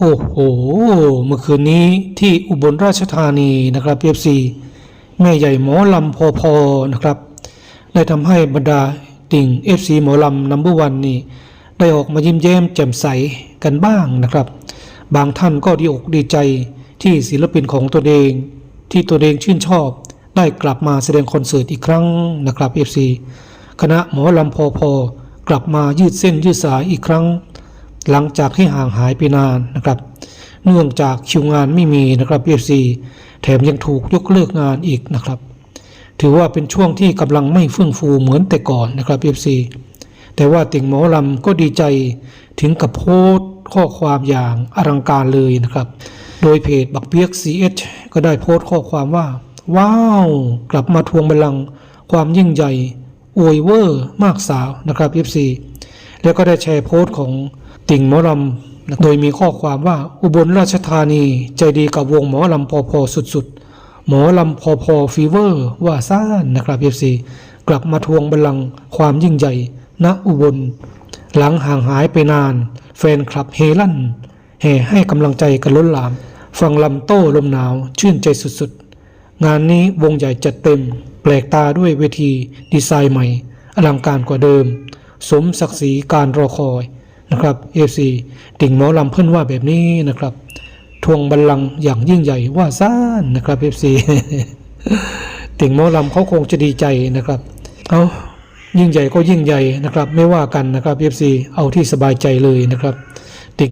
โอ้โห เมื่อคืนนี้ที่อุบลราชธานีนะครับเอฟซีแม่ใหญ่หมอลำพอพอนะครับได้ทำให้บรรดาติ่งเอฟซีหมอลำนัมเบอร์วันนี่ได้ออกมายิ้มแย้มแจ่มใสกันบ้างนะครับ บางท่านก็ดีอกดีใจที่ศิลปินของตัวเอง ที่ตัวเองชื่นชอบได้กลับมาแสดงคอนเสิร์ตอีกครั้งนะครับ FC คณะหมอลำพอพอกลับมายืดเส้นยืดสายอีกครั้ง หลังจากที่ห่างหายไปนานนะครับ เนื่องจากคิวงานไม่มีนะครับ FC แถมยังถูกยกเลิกงานอีกนะครับ ถือว่าเป็นช่วงที่กำลังไม่เฟื่องฟูเหมือนแต่ก่อนนะครับ FC แต่ว่าติ่งหมอลำก็ดีใจถึงกับโพสข้อความอย่างอลังการเลยนะครับ โดยเพจบักเปียก CH ก็ได้โพสต์ข้อความว่า ว้าว กลับมาทวงบัลลังก์ความยิ่งใหญ่อวยเวอร์มากสาวนะครับ FC แล้วก็ได้แชร์โพสต์ของติ่งหมอลำโดยมีข้อความว่าอุบลราชธานีใจดีกับวงหมอลำพอพอสุดๆ หมอลำพอพอฟีเวอร์ว่าซ่านนะครับ FC กลับมาทวงบัลลังก์ความยิ่งใหญ่ณอุบล หลังห่างหายไปนาน แฟนคลับเฮลั่นแห่ให้กำลังใจกันล้นหลาม ฟังลำโต้ลมหนาวชื่นใจสุดๆ งานนี้วงใหญ่จัดเต็ม แปลกตาด้วยเวทีดีไซน์ใหม่ อลังการกว่าเดิม สมศักดิ์ศรีการรอคอยนะครับเอฟซีติ่งหมอลำเพิ่นว่าแบบนี้นะครับ ทวงบัลลังก์อย่างยิ่งใหญ่ว่าซ่านนะครับเอฟซีติ่งหมอลำเขาคงจะดีใจนะครับ เอายิ่งใหญ่ก็ยิ่งใหญ่นะครับ ไม่ว่ากันนะครับเอฟซีเอาที่สบายใจเลยนะครับ